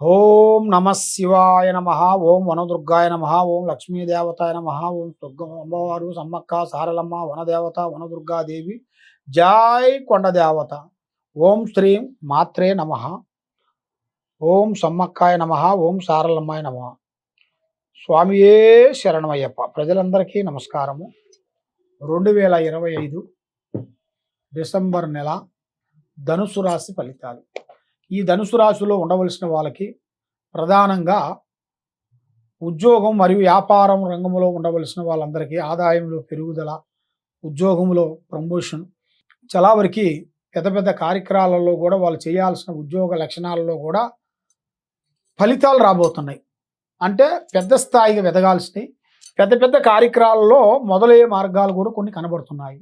ఓం నమ శివాయ నమ ఓం వనదుర్గాయ నమ ఓం లక్ష్మీదేవతాయ నమ ఓం దుర్గ అమ్మవారు సమ్మక్క సారలమ్మ వనదేవత వనదుర్గాదేవి జాయ్ కొండదేవత. ఓం శ్రీం మాత్రే నమ. ఓం సమ్మక్కాయ నమ ఓం సారలమ్మాయ నమ. స్వామియే శరణమయ్యప్ప. ప్రజలందరికీ నమస్కారము. రెండు వేల ఇరవై ఐదు డిసెంబర్ నెల ధనుసు రాశి ఫలితాలు. ఈ ధనుసు రాశిలో ఉండవలసిన వాళ్ళకి ప్రధానంగా ఉద్యోగం మరియు వ్యాపారం రంగంలో ఉండవలసిన వాళ్ళందరికీ ఆదాయంలో పెరుగుదల ఉద్యోగంలో ప్రమోషన్. చాలా వరకు పెద్ద పెద్ద కార్యక్రమాలలో కూడా వాళ్ళు చేయాల్సిన ఉద్యోగ లక్షణాలలో కూడా ఫలితాలు రాబోతున్నాయి. అంటే పెద్ద స్థాయిగా ఎదగాల్సినవి పెద్ద పెద్ద కార్యక్రమాలలో మొదలయ్యే మార్గాలు కూడా కొన్ని కనబడుతున్నాయి.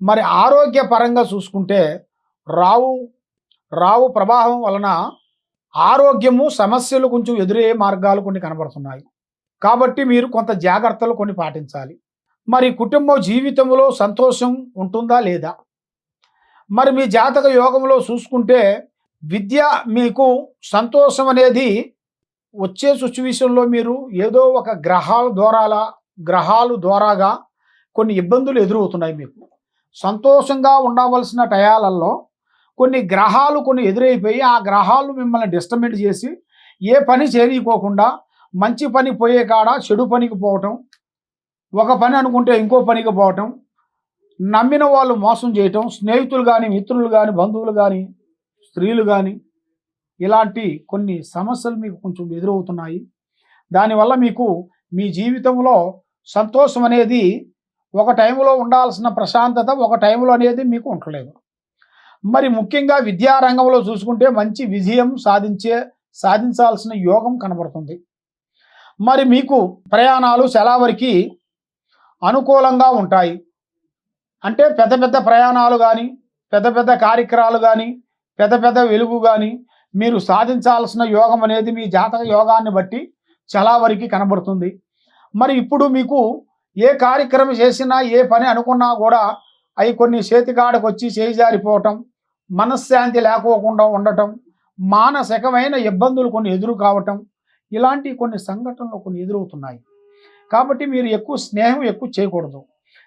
మరి ఆరోగ్యపరంగా చూసుకుంటే రావు రావు ప్రభావం వలన ఆరోగ్యము సమస్యలు కొంచెం ఎదురయ్యే మార్గాలు కొన్ని కనబడుతున్నాయి. కాబట్టి మీరు కొంత జాగ్రత్తలు కొన్ని పాటించాలి. మరి కుటుంబ జీవితంలో సంతోషం ఉంటుందా లేదా? మరి మీ జాతక యోగంలో చూసుకుంటే విద్య మీకు సంతోషం అనేది వచ్చే సిచ్యువేషన్లో మీరు ఏదో ఒక గ్రహాల ద్వారాల గ్రహాలు ద్వారాగా కొన్ని ఇబ్బందులు ఎదురవుతున్నాయి మీకు. సంతోషంగా ఉండవలసిన టయాలలో కొన్ని గ్రహాలు కొన్ని ఎదురైపోయి ఆ గ్రహాలు మిమ్మల్ని డిస్టర్బెంట్ చేసి ఏ పని చేయకోకుండా మంచి పని పోయే కాడ చెడు పనికి పోవటం ఒక పని అనుకుంటే ఇంకో పనికి పోవటం నమ్మిన వాళ్ళు మోసం చేయటం స్నేహితులు కానీ మిత్రులు కానీ బంధువులు కానీ స్త్రీలు కానీ ఇలాంటి కొన్ని సమస్యలు మీకు కొంచెం ఎదురవుతున్నాయి. దానివల్ల మీకు మీ జీవితంలో సంతోషం అనేది ఒక టైంలో ఉండాల్సిన ప్రశాంతత ఒక టైంలో అనేది మీకు ఉండలేదు. మరి ముఖ్యంగా విద్యారంగంలో చూసుకుంటే మంచి విజయం సాధించే సాధించాల్సిన యోగం కనబడుతుంది. మరి మీకు ప్రయాణాలు చాలా వరకు అనుకూలంగా ఉంటాయి. అంటే పెద్ద పెద్ద ప్రయాణాలు కానీ పెద్ద పెద్ద కార్యక్రమాలు కానీ పెద్ద పెద్ద వెలుగు కానీ మీరు సాధించాల్సిన యోగం అనేది మీ జాతక యోగాన్ని బట్టి చాలా వరకు కనబడుతుంది. మరి ఇప్పుడు మీకు ఏ కార్యక్రమం చేసినా ఏ పని అనుకున్నా కూడా అవి కొన్ని చేతికాడకు వచ్చి మనశ్శాంతి లేకోకుండా ఉండటం మానసికమైన ఇబ్బందులు కొన్ని ఎదురు కావటం ఇలాంటి కొన్ని సంఘటనలు కొన్ని ఎదురవుతున్నాయి. కాబట్టి మీరు ఎక్కువ స్నేహం ఎక్కువ చేయకూడదు.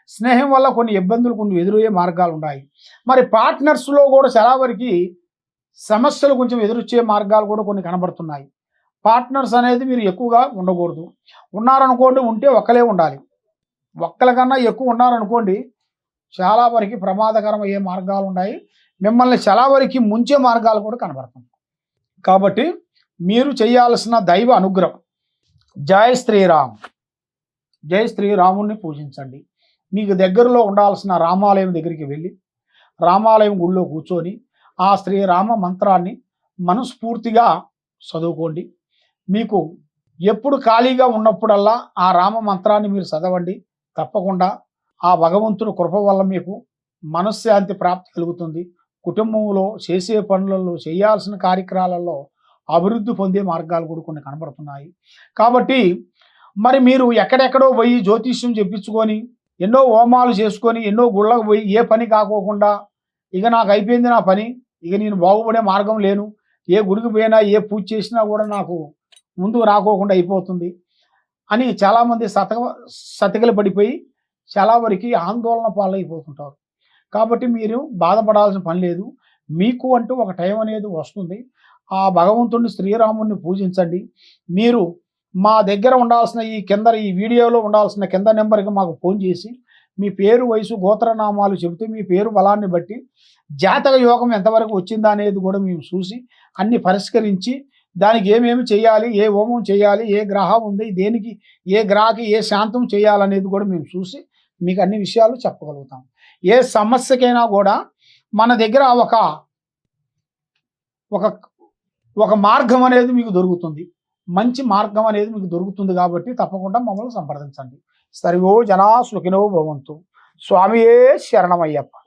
స్నేహం వల్ల కొన్ని ఇబ్బందులు కొన్ని ఎదురయ్యే మార్గాలు ఉన్నాయి. మరి పార్ట్నర్స్లో కూడా చాలా వరకు సమస్యలు కొంచెం ఎదురొచ్చే మార్గాలు కూడా కొన్ని కనబడుతున్నాయి. పార్ట్నర్స్ అనేది మీరు ఎక్కువగా ఉండకూడదు. ఉన్నారనుకోండి ఉంటే ఒక్కలే ఉండాలి. ఒక్కల కన్నా ఎక్కువ ఉన్నారనుకోండి చాలా వరకు ప్రమాదకరమయ్యే మార్గాలు ఉన్నాయి. మిమ్మల్ని చాలా వరకు ముంచే మార్గాలు కూడా కనబడుతుంది కాబట్టి మీరు చేయాల్సిన దైవ అనుగ్రహం జయ శ్రీరామ్ జయ శ్రీరాముణ్ణి పూజించండి. మీకు దగ్గరలో ఉండాల్సిన రామాలయం దగ్గరికి వెళ్ళి రామాలయం గుళ్ళో కూర్చొని ఆ శ్రీరామ మంత్రాన్ని మనస్ఫూర్తిగా చదువుకోండి. మీకు ఎప్పుడు ఖాళీగా ఉన్నప్పుడల్లా ఆ రామ మంత్రాన్ని మీరు చదవండి. తప్పకుండా ఆ భగవంతుని కృప వల్ల మీకు మనశ్శాంతి ప్రాప్తి కలుగుతుంది. కుటుంబంలో చేసే పనులలో చేయాల్సిన కార్యక్రమాలలో అభివృద్ధి పొందే మార్గాలు కూడా కొన్ని కనబడుతున్నాయి. కాబట్టి మరి మీరు ఎక్కడెక్కడో పోయి జ్యోతిష్యం చెప్పించుకొని ఎన్నో హోమాలు చేసుకొని ఎన్నో గుళ్ళకు పోయి ఏ పని కాకోకుండా ఇక నాకు అయిపోయింది నా పని ఇక నేను బాగుపడే మార్గం లేను ఏ గుడికి పోయినా ఏ పూజ చేసినా కూడా నాకు ముందుకు రాకోకుండా అయిపోతుంది అని చాలామంది సతక సతకలు పడిపోయి చాలా వరకు ఆందోళన పాలైపోతుంటారు. కాబట్టి మీరు బాధపడాల్సిన పని లేదు. మీకు అంటూ ఒక టైం అనేది వస్తుంది. ఆ భగవంతుడిని శ్రీరాముడిని పూజించండి. మీరు మా దగ్గర ఉండాల్సిన ఈ కింద ఈ వీడియోలో ఉండాల్సిన కింద నెంబర్కి మాకు ఫోన్ చేసి మీ పేరు వయసు గోత్రనామాలు చెబితే మీ పేరు బలాన్ని బట్టి జాతక యోగం ఎంతవరకు వచ్చిందా అనేది కూడా మేము చూసి అన్ని పరిష్కరించి దానికి ఏమేమి చేయాలి ఏ హోమం చేయాలి ఏ గ్రహం ఉంది దేనికి ఏ గ్రహకి ఏ శాంతం చేయాలనేది కూడా మేము చూసి మీకు అన్ని విషయాలు చెప్పగలుగుతాం. ఏ సమస్యకైనా కూడా మన దగ్గర ఒక ఒక ఒక మార్గం అనేది మీకు దొరుకుతుంది. మంచి మార్గం అనేది మీకు దొరుకుతుంది కాబట్టి తప్పకుండా మమ్మల్ని సంప్రదించండి. సర్వో జనా సుఖినో భవంతు. స్వామియే శరణమయ్యప్ప.